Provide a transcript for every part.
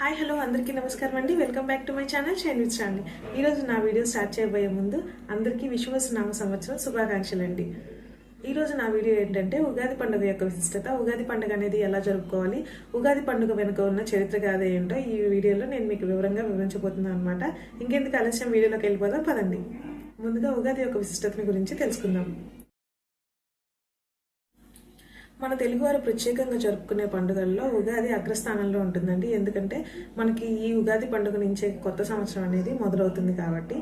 Hi hello అందరికీ నమస్కారం అండి. Welcome back to my channel shine with Sravani ఈ రోజు నా వీడియో స్టార్ట్ చేయబోయే ముందు అందరికీ విశ్వసనామ సంవత్సరం శుభాకాంక్షలు అండి ఈరోజు నా వీడియో ఏంటంటే ఉగాది పండుగ యొక్క విశిష్టత. ఉగాది పండుగ అనేది ఎలా జరుపుకోవాలి? ఉగాది పండుగ వెనుక ఉన్న చరిత్ర గాథ ఏంటో ఈ వీడియోలో నేను మీకు వివరంగా వివరించబోతున్నాను అనమాట ఇంకెందుకు ఆలస్యం? వీడియోలోకి వెళ్ళిపోదాం పదండి. ముందుగా ఉగాది యొక్క విశిష్టతని గురించి తెలుసుకుందాం. మన తెలుగువారు ప్రత్యేకంగా జరుపుకునే పండుగల్లో ఉగాది అగ్రస్థానంలో ఉంటుందండి. ఎందుకంటే మనకి ఈ ఉగాది పండుగ నుంచే కొత్త సంవత్సరం అనేది మొదలవుతుంది కాబట్టి.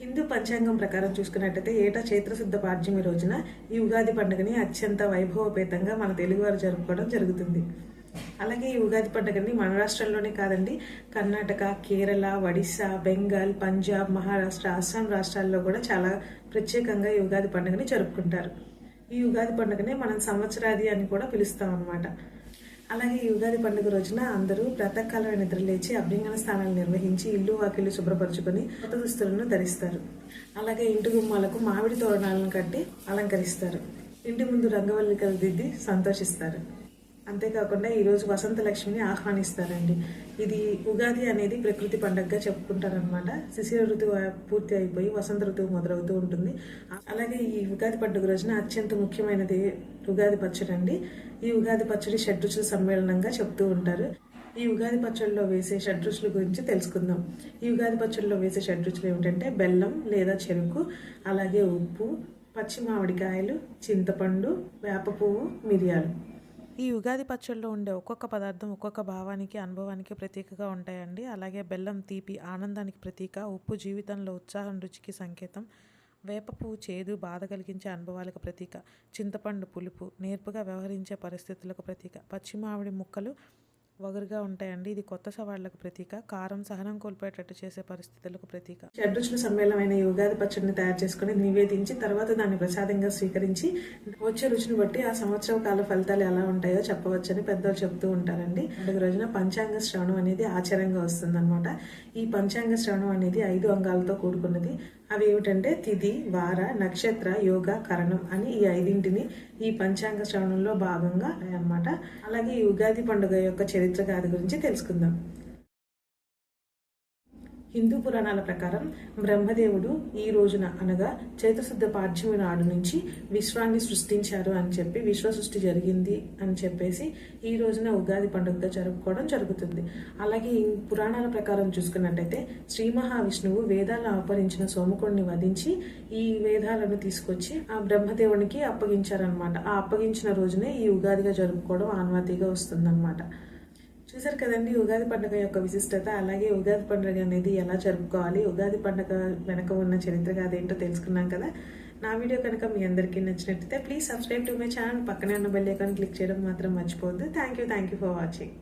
హిందూ పంచాంగం ప్రకారం చూసుకున్నట్టయితే ఏటా చైత్రశుద్ధ పాడ్యమి రోజున ఈ ఉగాది పండుగని అత్యంత వైభవపేతంగా మన తెలుగువారు జరుపుకోవడం జరుగుతుంది. అలాగే ఈ ఉగాది పండుగని మన రాష్ట్రంలోనే కాదండి కర్ణాటక కేరళ ఒడిశా బెంగాల్ పంజాబ్ మహారాష్ట్ర అస్సాం రాష్ట్రాల్లో కూడా చాలా ప్రత్యేకంగా ఈ ఉగాది పండుగని జరుపుకుంటారు. ఈ ఉగాది పండుగనే మనం సంవత్సరాది అని కూడా పిలుస్తాం అనమాట అలాగే ఈ ఉగాది పండుగ రోజున అందరూ ప్రాతకాలం నిద్రలేచి అభ్యంగన స్థానాలు నిర్వహించి ఇల్లు వాకిళ్ళు శుభ్రపరచుకొని కొత్త దుస్తులను ధరిస్తారు. అలాగే ఇంటి గుమ్మాలకు మామిడి తోరణాలను కట్టి అలంకరిస్తారు. ఇంటి ముందు రంగవల్లికలు దిద్ది సంతోషిస్తారు. అంతేకాకుండా ఈరోజు వసంత లక్ష్మిని ఆహ్వానిస్తారండి. ఇది ఉగాది అనేది ప్రకృతి పండగగా చెప్పుకుంటారనమాట శిశిర ఋతువు పూర్తి అయిపోయి వసంత ఋతువు మొదలవుతూ ఉంటుంది. అలాగే ఈ ఉగాది పండుగ రోజున అత్యంత ముఖ్యమైనది ఉగాది పచ్చడి అండి ఈ ఉగాది పచ్చడి షడ్రుచుల సమ్మేళనంగా చెప్తూ ఉంటారు. ఈ ఉగాది పచ్చడిలో వేసే షడ్రుచుల గురించి తెలుసుకుందాం. ఈ ఉగాది పచ్చడిలో వేసే షడ్రుచులు ఏమిటంటే బెల్లం లేదా చెరుకు అలాగే ఉప్పు పచ్చి మామిడికాయలు చింతపండు వేప పువ్వు మిరియాలు. ఈ ఉగాది పచ్చళ్ళలో ఉండే ఒక్కొక్క పదార్థం ఒక్కొక్క భావానికి అనుభవానికి ప్రతీకగా ఉంటాయండి. అలాగే బెల్లం తీపి ఆనందానికి ప్రతీక ఉప్పు జీవితంలో ఉత్సాహం రుచికి సంకేతం వేపపు చేదు బాధ కలిగించే అనుభవాలకు ప్రతీక చింతపండు పులుపు నేర్పుగా వ్యవహరించే పరిస్థితులకు ప్రతీక పచ్చి మామిడి ముక్కలు వగరుగా ఉంటాయండి. ఇది కొత్త సవాళ్ళకు ప్రతీక. కారం సహనం కోల్పోయేటట్టు చేసే పరిస్థితులకు ప్రతీక. షడ్రుచుల సమ్మేళనమైన యుగాది ఉగాది పచ్చడిని తయారు చేసుకుని నివేదించి తర్వాత దాన్ని ప్రసాదంగా స్వీకరించి వచ్చే రుచిని బట్టి ఆ సంవత్సరం కాల ఫలితాలు ఎలా ఉంటాయో చెప్పవచ్చని పెద్దలు చెప్తూ ఉంటారండి. పండుగ రోజున పంచాంగ శ్రవణం అనేది ఆచారంగా వస్తుందన్నమాట. ఈ పంచాంగ శ్రవణం అనేది ఐదు అంగాలతో కూడుకున్నది. అవి ఏమిటంటే తిథి వార నక్షత్ర యోగ కరణం అని ఈ ఐదింటిని ఈ పంచాంగ శ్రవణంలో భాగంగా అన్నమాట అలాగే ఈ ఉగాది పండుగ యొక్క చరిత్ర గారి గురించి తెలుసుకుందాం. హిందూ పురాణాల ప్రకారం బ్రహ్మదేవుడు ఈ రోజున అనగా చైతశుద్ధ పాడ్యమి నాడు నుంచి విశ్వాన్ని సృష్టించారు అని చెప్పి విశ్వ సృష్టి జరిగింది అని చెప్పేసి ఈ రోజున ఉగాది పండుగగా జరుపుకోవడం జరుగుతుంది. అలాగే ఈ పురాణాల ప్రకారం చూసుకున్నట్టయితే శ్రీ మహావిష్ణువు వేదాలను అపహరించిన సోమకుడిని వధించి ఈ వేదాలను తీసుకొచ్చి ఆ బ్రహ్మదేవునికి అప్పగించారనమాట ఆ అప్పగించిన రోజునే ఈ ఉగాదిగా జరుపుకోవడం ఆన్వాతిగా వస్తుందన్నమాట. చూసారు కదండి ఉగాది పండుగ యొక్క విశిష్టత. అలాగే ఉగాది పండుగ అనేది ఎలా జరుపుకోవాలి ఉగాది పండుగ వెనక ఉన్న చరిత్ర అదేంటో తెలుసుకున్నాం కదా. నా వీడియో కనుక మీ అందరికీ నచ్చినట్టయితే please subscribe to my channel. పక్కనే ఉన్న బెల్ ఐకాన్ క్లిక్ చేయడం మాత్రం మర్చిపోవద్దు. Thank you thank you for watching.